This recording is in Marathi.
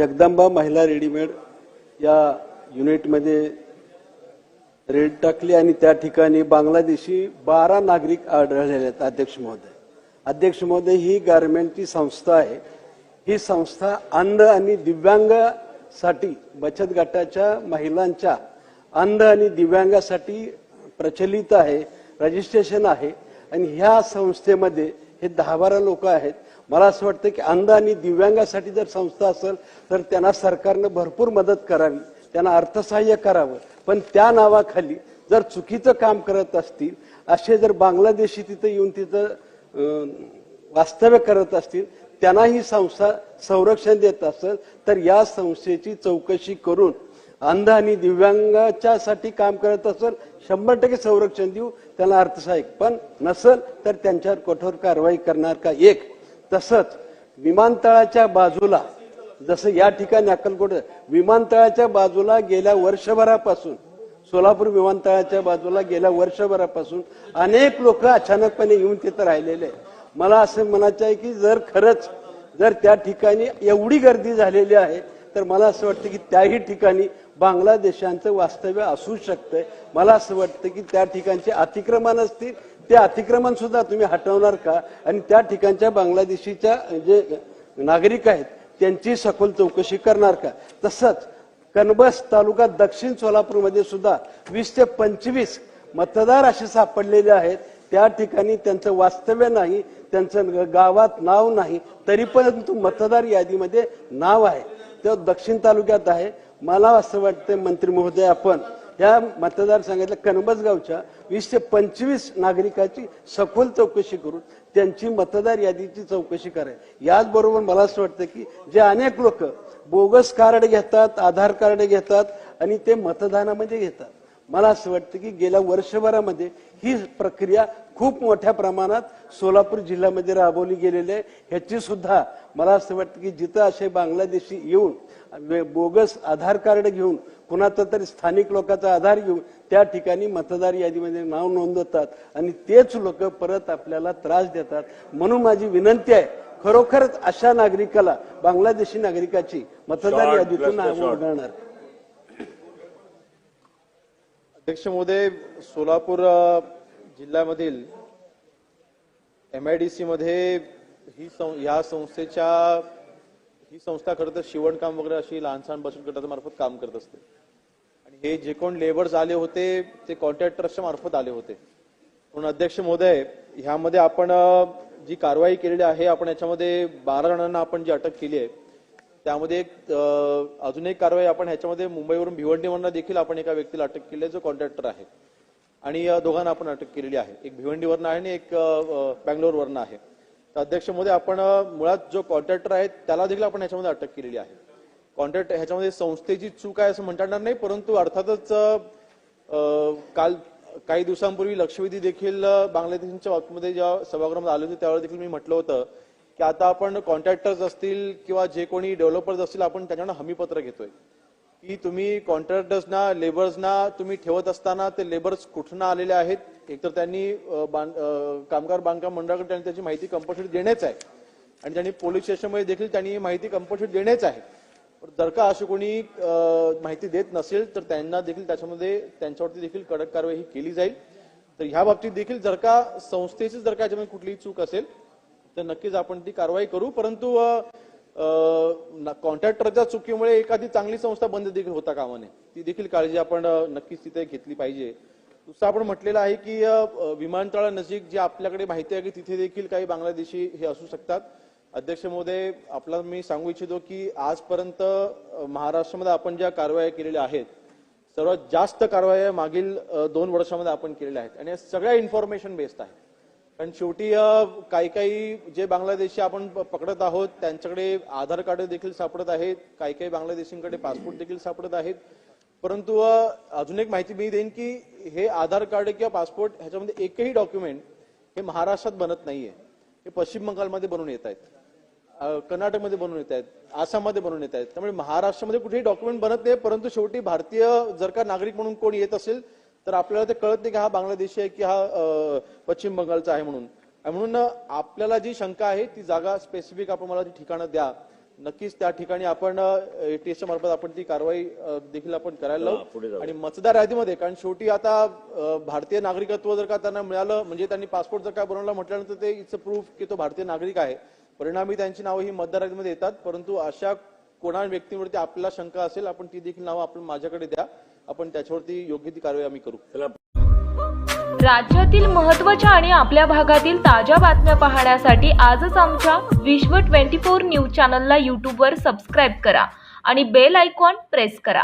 जगदंबा महिला रेडीमेड या युनिटमध्ये रेड टाकली आणि त्या ठिकाणी बांगलादेशी बारा नागरिक आढळलेले आहेत अध्यक्ष महोदय. अध्यक्ष महोदय ही गारमेंटची संस्था आहे. ही संस्था अंध आणि दिव्यांगासाठी बचत गटाच्या महिलांच्या अंध आणि दिव्यांगासाठी प्रचलित आहे रजिस्ट्रेशन आहे. आणि ह्या संस्थेमध्ये हे दहा बारा लोक आहेत. मला असं वाटतं की अंध आणि दिव्यांगासाठी जर संस्था असेल तर त्यांना सरकारनं भरपूर मदत करावी त्यांना अर्थसहाय्य करावं. पण त्या नावाखाली जर चुकीचं काम करत असतील असे जर बांगलादेशी तिथं येऊन तिथं वास्तव्य करत असतील त्यांना ही संस्था संरक्षण देत असेल तर या संस्थेची चौकशी करून अंध आणि दिव्यांगाच्यासाठी काम करत असेल शंभर टक्के संरक्षण देऊ त्यांना अर्थसहाय्य. पण नसेल तर त्यांच्यावर कठोर कारवाई करणार का? एक. तसंच विमानतळाच्या बाजूला जसं या ठिकाणी अक्कलकोट विमानतळाच्या बाजूला गेल्या वर्षभरापासून सोलापूर विमानतळाच्या बाजूला गेल्या वर्षभरापासून अनेक लोक अचानकपणे येऊन तिथं राहिलेले मला असं म्हणायचं आहे की जर खरंच जर त्या ठिकाणी एवढी गर्दी झालेली आहे तर मला असं वाटतं की त्याही ठिकाणी बांगलादेशांचं वास्तव्य असू शकतंय मला असं वाटतं की त्या ठिकाणचे अतिक्रमण असतील ते अतिक्रमण सुद्धा तुम्ही हटवणार का? आणि त्या ठिकाणच्या बांगलादेशीच्या जे नागरिक आहेत त्यांची सखोल चौकशी करणार का? तसंच कनबस तालुका दक्षिण सोलापूरमध्ये सुद्धा वीस ते पंचवीस मतदार असे सापडलेले आहेत. त्या ठिकाणी त्यांचं वास्तव्य नाही त्यांचं गावात नाव नाही तरी पण मतदार यादीमध्ये नाव आहे. ते दक्षिण तालुक्यात आहे. मला असं वाटतं मंत्री महोदय आपण या मतदारसंघातल्या कनबसगावच्या वीस ते पंचवीस नागरिकाची सखोल चौकशी करून त्यांची मतदार यादीची चौकशी करावी याचबरोबर मला असं वाटतं की जे अनेक लोक बोगस कार्ड घेतात आधार कार्ड घेतात आणि ते मतदानामध्ये घेतात. मला असं वाटतं की गेल्या वर्षभरामध्ये ही प्रक्रिया खूप मोठ्या प्रमाणात सोलापूर जिल्ह्यामध्ये राबवली गेलेली आहे. ह्याची सुद्धा मला असं वाटतं की जिथं असे बांगलादेशी येऊन बोगस आधार कार्ड घेऊन कुणाचा तरी स्थानिक लोकांचा आधार घेऊन त्या ठिकाणी मतदार यादीमध्ये नाव नोंदवतात आणि तेच लोक परत आपल्याला त्रास देतात म्हणून माझी विनंती आहे खरोखरच अशा नागरिकाला बांगलादेशी नागरिकाची मतदार यादीतून नाव. वगळणार अध्यक्ष महोदय सोलापूर जिल्ह्यामधील एम आय डी सी मध्ये ही ह्या संस्थेच्या ही संस्था खरं तर शिवणकाम वगैरे अशी लहान सहान बचत गटाच्या मार्फत काम करत असते. आणि हे जे कोण लेबर्स आले होते ते कॉन्ट्रॅक्टर्सच्या मार्फत आले होते. म्हणून अध्यक्ष महोदय ह्यामध्ये आपण जी कारवाई केलेली आहे आपण याच्यामध्ये बारा जणांना आपण जी अटक केली आहे त्यामध्ये एक अजून एक कारवाई आपण ह्याच्यामध्ये मुंबईवरून भिवंडीवरनं देखील आपण एका व्यक्तीला अटक केली आहे जो कॉन्ट्रॅक्टर आहे. आणि या दोघांना आपण अटक केलेली आहे. एक भिवंडीवरनं आहे आणि एक बँगलोरवरनं आहे. अध्यक्ष मोदी आपण मुळात जो कॉन्ट्रॅक्टर आहे त्याला देखील आपण ह्याच्यामध्ये अटक केलेली आहे. कॉन्ट्रॅक्ट ह्याच्यामध्ये संस्थेची चूक आहे असं म्हणता येणार नाही परंतु अर्थातच काल काही दिवसांपूर्वी लक्षवेधी देखील बांगलादेशच्या बाबतीमध्ये जेव्हा सभागृहामध्ये आले होते त्यावेळी देखील मी म्हटलं होतं की आता आपण कॉन्ट्रॅक्टर्स असतील किंवा जे कोणी डेव्हलपर्स असतील आपण त्यांच्याकडून हमीपत्र घेतोय. की तुम्ही कॉन्ट्रॅक्टर्सना लेबर्सना तुम्ही ठेवत असताना ते लेबर्स कुठून आलेले आहेत? एकतर त्यांनी कामगार बांधकाम मंडळाकडे त्यांनी त्याची माहिती कंपल्सरी देणेच आहे. आणि त्यांनी पोलीस स्टेशनमध्ये देखील त्यांनी माहिती कंपल्सरी देणेच आहे. जर का अशी कोणी माहिती देत नसेल तर त्यांना देखील त्याच्यामध्ये त्यांच्यावरती देखील कडक कारवाई ही केली जाईल. तर ह्या बाबतीत देखील जर का संस्थेची जर का याच्यामध्ये कुठलीही चूक असेल तर नक्कीच आपण ती कारवाई करू. परंतु कॉन्ट्रॅक्टरच्या चुकीमुळे एखादी चांगली संस्था बंद देखील होता कामाने ती देखील काळजी आपण नक्कीच तिथे घेतली पाहिजे. दुसरं आपण म्हटलेलं आहे की विमानतळा नजीक विमानतळानजीक आपल्याकडे माहिती आहे की तिथे देखील काही बांगलादेशी हे असू शकतात. अध्यक्ष महोदय आपला मी सांगू इच्छितो की आजपर्यंत महाराष्ट्रामध्ये आपण ज्या कारवाया केलेल्या आहेत सर्वात जास्त कारवाया मागील दोन वर्षामध्ये आपण केलेल्या आहेत. आणि या सगळ्या इन्फॉर्मेशन बेस्ड आहेत. कारण शेवटी काही काही जे बांगलादेशी आपण प- पकडत आहोत त्यांच्याकडे आधार कार्ड देखील सापडत आहेत. काही काही बांगलादेशींकडे पासपोर्ट देखील सापडत आहेत. परंतु अजून एक माहिती मी देईन की हे आधार कार्ड किंवा पासपोर्ट ह्याच्यामध्ये एकही डॉक्युमेंट हे महाराष्ट्रात बनत नाहीये. हे पश्चिम बंगालमध्ये बनवून येत आहेत. कर्नाटकमध्ये बनवून येत आहेत. आसाममध्ये बनवून येत आहेत. त्यामुळे महाराष्ट्रामध्ये कुठेही डॉक्युमेंट बनत नाही परंतु शेवटी भारतीय जर का नागरिक म्हणून कोण येत असेल तर आपल्याला ते कळत नाही की हा बांगलादेशी आहे की हा अ, पश्चिम बंगालचा आहे म्हणून. म्हणून आपल्याला जी शंका आहे ती जागा स्पेसिफिक आपण मला ती ठिकाणं द्या. नक्कीच त्या ठिकाणी आपण एटीएसच्या मार्फत आपण ती कारवाई अ, देखील आपण करायला लावू. आणि मतदार यादीमध्ये कारण शेवटी आता अ, भारतीय नागरिकत्व जर का त्यांना मिळालं म्हणजे त्यांनी पासपोर्ट जर का बनवला म्हटल्यानंतर ते इट्स प्रूफ की तो भारतीय नागरिक आहे. परिणामी त्यांची नावं ही मतदार यादीमध्ये येतात परंतु अशा कोणा व्यक्तींवरती आपल्याला शंका असेल आपण ती देखील नावं आपण माझ्याकडे द्या. आपण त्याच्यावरती योग्य ती कारवाई आम्ही करू. राज्यातील महत्त्वाच्या आणि आपल्या भागातील ताज्या बातम्या पाहण्यासाठी आजच आमच्या विश्व 24 न्यूज चॅनलला यूट्यूबवर सबस्क्राईब करा आणि बेल आयकॉन प्रेस करा.